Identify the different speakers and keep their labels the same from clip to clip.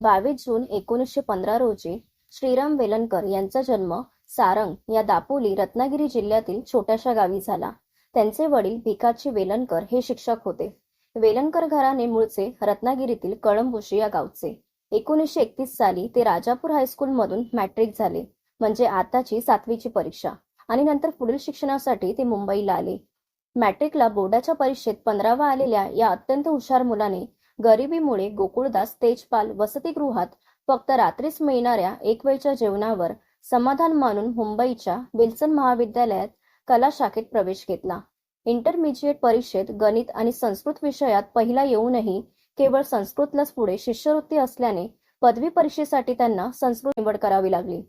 Speaker 1: बावीस जून एकोणीसशे पंधरा रोजी श्रीराम वेलणकर यांचा जन्म सारंग या दापोली रत्नागिरी जिल्ह्यातील छोट्याशा गावी झाला. त्यांचे वडील भिकाजी वेलणकर हे शिक्षक होते. वेलणकर घराणे मूळचे रत्नागिरीतील कळंबुशी या गावचे. एकोणीसशे एकतीस साली ते राजापूर हायस्कूलमधून मॅट्रिक झाले म्हणजे आताची सातवीची परीक्षा. आणि नंतर पुढील शिक्षणासाठी ते मुंबईला आले. मॅट्रिकला बोर्डाच्या परीक्षेत पंधरावा आलेल्या या अत्यंत हुशार मुलाने गरिबीमुळे गोकुळदास तेजपाल वसतिगृहात फक्त रात्रीच मिळणाऱ्या एक वेळच्या जेवणावर समाधान मानून मुंबईच्या विल्सन महाविद्यालयात कला शाखेत प्रवेश घेतला. इंटरमिजिएट परीक्षेत गणित आणि संस्कृत विषयात पहिला येऊनही केवळ संस्कृतलाच पुढे शिष्यवृत्ती असल्याने पदवी परीक्षेसाठी त्यांना संस्कृत निवड करावी लागली.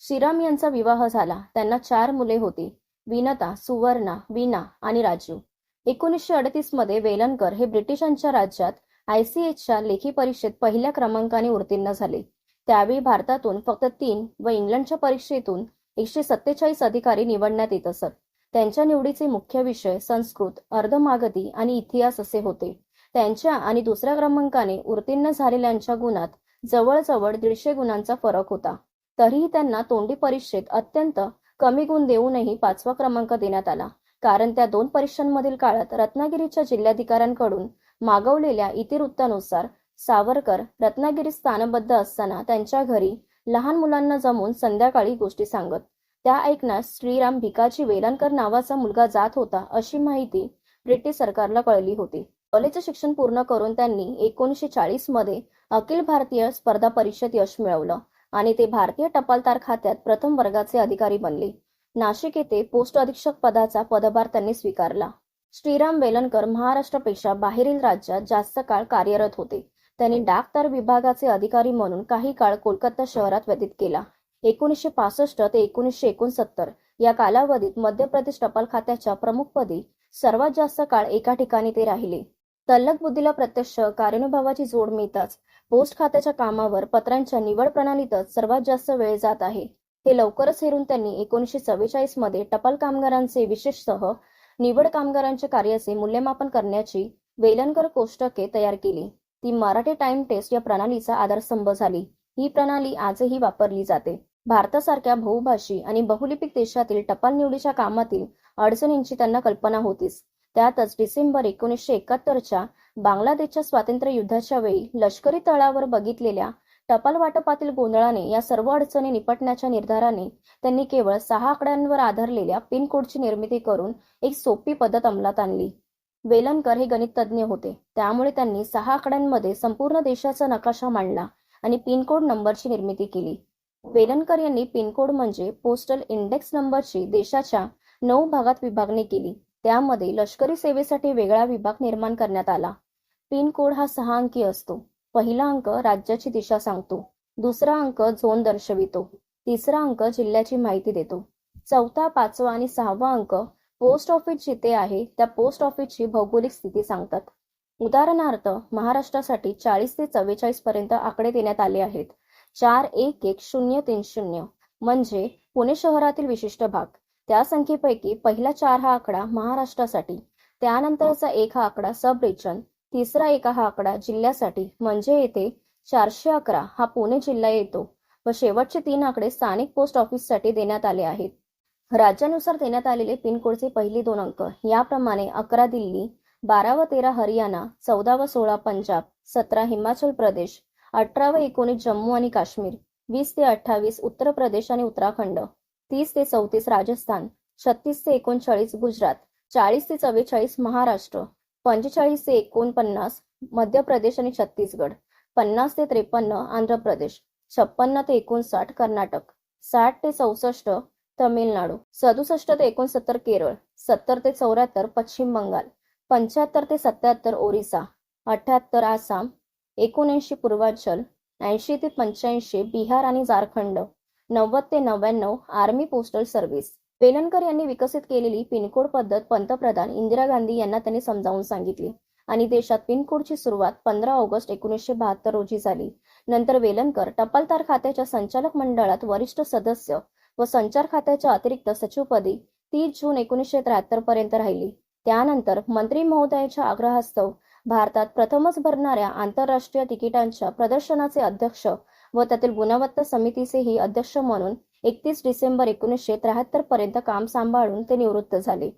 Speaker 1: श्रीराम यांचा विवाह झाला. त्यांना चार मुले होती. विनता सुवर्णा वीणा आणि राजू. एकोणीसशे अडतीसमध्ये वेलणकर हे ब्रिटिशांच्या राज्यात आयसीएचच्या लेखी परीक्षेत पहिल्या क्रमांकाने उत्तीर्ण झाले. त्यावेळी भारतातून फक्त तीन व इंग्लंडच्या परीक्षेतून एकशे सत्तेचाळीस अधिकारी निवडण्यात येत असत. त्यांच्या निवडीचे मुख्य विषय संस्कृत अर्धमागधी आणि इतिहास असे होते. त्यांच्या आणि दुसऱ्या क्रमांकाने उत्तीर्ण झालेल्यांच्या गुणात जवळजवळ दीडशे गुणांचा फरक होता. तरीही त्यांना तोंडी परीक्षेत अत्यंत कमी गुण देऊनही पाचवा क्रमांक देण्यात आला. कारण त्या दोन परीक्षांमधील काळात रत्नागिरीच्या जिल्हाधिकाऱ्यांकडून मागवलेल्या इतिवृत्तानुसार सावरकर रत्नागिरीत स्थानबद्ध असताना त्यांच्या घरी लहान मुलांना जमून संध्याकाळी गोष्टी सांगत. त्या ऐकण्यास श्रीराम भिकाजी वेलणकर नावाचा मुलगा जात होता अशी माहिती ब्रिटिश सरकारला कळली होती. कॉलेजचे शिक्षण पूर्ण करून त्यांनी एकोणीसशे चाळीसमध्ये अखिल भारतीय स्पर्धा परिषद यश मिळवलं आणि ते भारतीय टपालदार खात्यात प्रथम वर्गाचे अधिकारी बनले. नाशिक येथे पोस्ट अधीक्षक पदाचा पदभार त्यांनी स्वीकारला. श्रीराम वेलणकर महाराष्ट्रापेक्षा बाहेरील राज्यात जास्त काळ कार्यरत होते. त्यांनी डाकतार विभागाचे अधिकारी म्हणून काही काळ कोलकाता शहरात व्यतीत केला. एकोणीसशे पासष्ट ते एकोणीसशे एकोणसत्तर या कालावधीत मध्य प्रदेश टपाल खात्याच्या प्रमुखपदी सर्वात जास्त काळ एका ठिकाणी ते राहिले. तल्लक बुद्धीला प्रत्यक्ष कार्यानुभवाची जोड मिळताच पोस्ट खात्याच्या कामावर पत्रांच्या निवड प्रणालीतच सर्वात जास्त वेळ जात आहे. हे लवकरच हेरून त्यांनी एकोणीसशे चव्वेचाळीसमध्ये टपाल कामगारांचे विशेषतः निवड कामगारांच्या कार्याचे मूल्यमापन करण्याची वेलणकर कोष्टके तयार केली. ती मराठी टाइम टेस्ट या प्रणालीचा आधारस्तंभ झाली. ही प्रणाली आजही वापरली जाते. भारतासारख्या बहुभाषी आणि बहुलिपिक देशातील टपाल निवडीच्या कामातील अडचणींची त्यांना कल्पना होतीच. त्यातच डिसेंबर एकोणीसशे एकाहत्तरच्या बांगलादेशच्या स्वातंत्र्य युद्धाच्या वेळी लष्करी तळावर बघितलेल्या टपाल वाटपातील गोंधळाने या सर्व अडचणी निपटण्याच्या निर्धाराने त्यांनी केवळ सहा आकड्यांवर आधारलेल्या पिनकोडची निर्मिती करून एक सोपी पद्धत अंमलात आणली. वेलणकर हे गणित तज्ज्ञ होते. त्यामुळे त्यांनी सहा आकड्यांमध्ये संपूर्ण देशाचा नकाशा मांडला आणि पिनकोड नंबरची निर्मिती केली. वेलणकर यांनी पिनकोड म्हणजे पोस्टल इंडेक्स नंबरची देशाच्या नऊ भागात विभागणी केली. त्यामध्ये लष्करी सेवेसाठी वेगळा विभाग निर्माण करण्यात आला. पिन कोड हा सहा अंकी असतो. पहिला अंक राज्याची दिशा सांगतो. दुसरा अंक झोन दर्शवितो. तिसरा अंक जिल्ह्याची माहिती देतो. चौथा पाचवा आणि सहावा अंक पोस्ट ऑफिस जिथे आहे त्या पोस्ट ऑफिसची भौगोलिक स्थिती सांगतात. उदाहरणार्थ महाराष्ट्रासाठी चाळीस ते चव्वेचाळीस पर्यंत आकडे देण्यात आले आहेत. चार एक एक शून्य तीन शून्य. म्हणजे पुणे शहरातील विशिष्ट भाग. त्या संख्येपैकी पहिला चार हा आकडा महाराष्ट्रासाठी. त्यानंतरचा एक हा आकडा सब रिजन तिसरा एक हा आकडा जिल्ह्यासाठी म्हणजे येथे चारशे अकरा हा पुणे जिल्हा येतो व शेवटचे तीन आकडे स्थानिक पोस्ट ऑफिससाठी देण्यात आले आहेत. राज्यानुसार देण्यात आलेले पिनकोडचे पहिले दोन अंक याप्रमाणे अकरा दिल्ली बारा व तेरा हरियाणा चौदा व सोळा पंजाब सतरा हिमाचल प्रदेश अठरा व एकोणीस जम्मू आणि काश्मीर वीस ते अठ्ठावीस उत्तर प्रदेश आणि उत्तराखंड तीस ते चौतीस राजस्थान छत्तीस ते एकोणचाळीस गुजरात चाळीस ते चव्वेचाळीस महाराष्ट्र पंचेचाळीस ते एकोणपन्नास मध्य प्रदेश आणि छत्तीसगड. पन्नास ते त्रेपन्न आंध्र प्रदेश. छप्पन्न ते एकोणसाठ कर्नाटक. साठ ते चौसष्ट तमिळनाडू. सदुसष्ट ते एकोणसत्तर केरळ. सत्तर ते चौऱ्याहत्तर पश्चिम बंगाल. पंच्याहत्तर ते सत्याहत्तर ओरिसा. अठ्याहत्तर आसाम. एकोणऐंशी पूर्वांचल. ऐंशी ते पंच्याऐंशी बिहार आणि झारखंड. नव्वद ते नव्याण्णव आर्मी पोस्टल सर्व्हिस. वेलणकर यांनी विकसित केलेली पिनकोड पद्धत पंतप्रधान इंदिरा गांधी यांना त्यांनी समजावून सांगितली. आणि देशात पिनकोडची सुरुवात पंधरा ऑगस्ट एकोणीसशे बहात्तर रोजी झाली. नंतर वेलणकर टपालदार खात्याच्या संचालक मंडळात वरिष्ठ सदस्य व संचार खात्याच्या अतिरिक्त सचिवपदी तीस जून एकोणीसशे त्र्याहत्तर पर्यंत राहिली. त्यानंतर मंत्री महोदयाच्या आग्रहास्तव भारतात प्रथमच भरणाऱ्या आंतरराष्ट्रीय तिकिटांच्या प्रदर्शनाचे अध्यक्ष व त्यातील गुणवत्ता समितीचेही अध्यक्ष म्हणून एकतीस डिसेंबर एकोणीसशे त्र्याहत्तर पर्यंत काम सांभाळून ते निवृत्त झाले.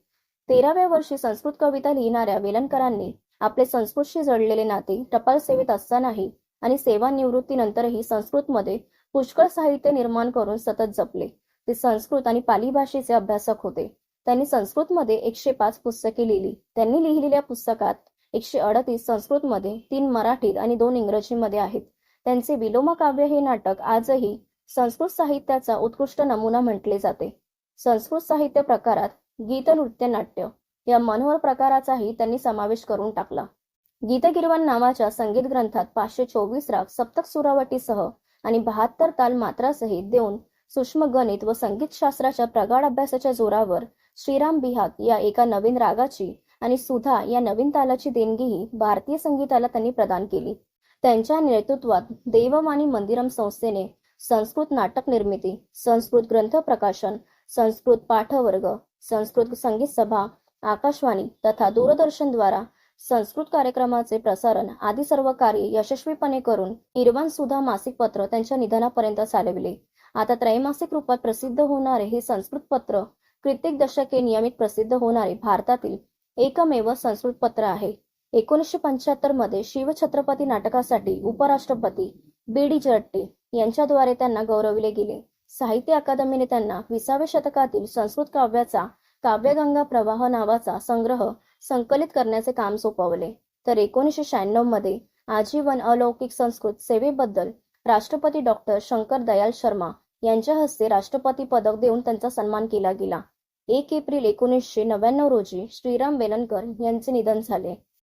Speaker 1: तेराव्या वर्षी संस्कृत कविता लिहिणाऱ्या वेलणकरांनी आपले संस्कृतशी जडलेले नाते टपाल सेवेत असतानाही आणि सेवानिवृत्तीनंतरही संस्कृतमध्ये पुष्कळ साहित्य निर्माण करून सतत जपले. ते संस्कृत आणि पाली भाषेचे अभ्यासक होते. त्यांनी संस्कृतमध्ये एकशे पाच पुस्तके लिहिली. त्यांनी लिहिलेल्या पुस्तकात एकशे अडतीस संस्कृतमध्ये तीन मराठीत आणि दोन इंग्रजीमध्ये आहेत. त्यांचे विलोमकाव्य हे नाटक आजही संस्कृत साहित्याचा उत्कृष्ट नमुना म्हटले जाते. संस्कृत साहित्य प्रकारात गीत नृत्य नाट्य या मनोहर प्रकाराचाही त्यांनी समावेश करून टाकला. गीतगिरवन नावाच्या संगीत ग्रंथात पाचशे चोवीस राग सप्तक सुरावटीसह आणि बहात्तर ताल मात्रासहित देऊन सूक्ष्म गणित व संगीतशास्त्राच्या प्रगाढ अभ्यासाच्या जोरावर श्रीराम बिहाग या एका नवीन रागाची आणि सुधा या नवीन तालाची देणगीही भारतीय संगीताला त्यांनी प्रदान केली. त्यांच्या नेतृत्वात देववाणी मंदिरम संस्थेने संस्कृत नाटक निर्मिती संस्कृत ग्रंथ प्रकाशन संस्कृत पाठवर्ग संस्कृत संगीत सभा आकाशवाणी तथा दूरदर्शनद्वारा संस्कृत कार्यक्रमाचे प्रसारण आदी सर्व कार्य यशस्वीपणे करून निर्वाण सुधा मासिक पत्र त्यांच्या निधनापर्यंत चालविले. आता त्रैमासिक रूपात प्रसिद्ध होणारे हे संस्कृत पत्र कित्येक दशके नियमित प्रसिद्ध होणारे भारतातील एकमेव संस्कृत पत्र आहे. एकोणीसशे पंच्याहत्तरमध्ये शिवछत्रपती नाटकासाठी उपराष्ट्रपती बी डी जट्टे यांच्याद्वारे त्यांना गौरविले गेले. साहित्य अकादमीने त्यांना विसाव्या शतकातील संस्कृत काव्याचा काव्यगंगा प्रवाह नावाचा संग्रह संकलित करण्याचे काम सोपवले. तर एकोणीसशे शहाण्णवमध्ये आजीवन अलौकिक संस्कृत सेवेबद्दल राष्ट्रपती डॉक्टर शंकर दयाल शर्मा यांच्या हस्ते राष्ट्रपती पदक देऊन त्यांचा सन्मान केला गेला. एक एप्रिल एकोणीसशे नव्याण्णव रोजी श्रीराम वेलणकर यांचे निधन झाले.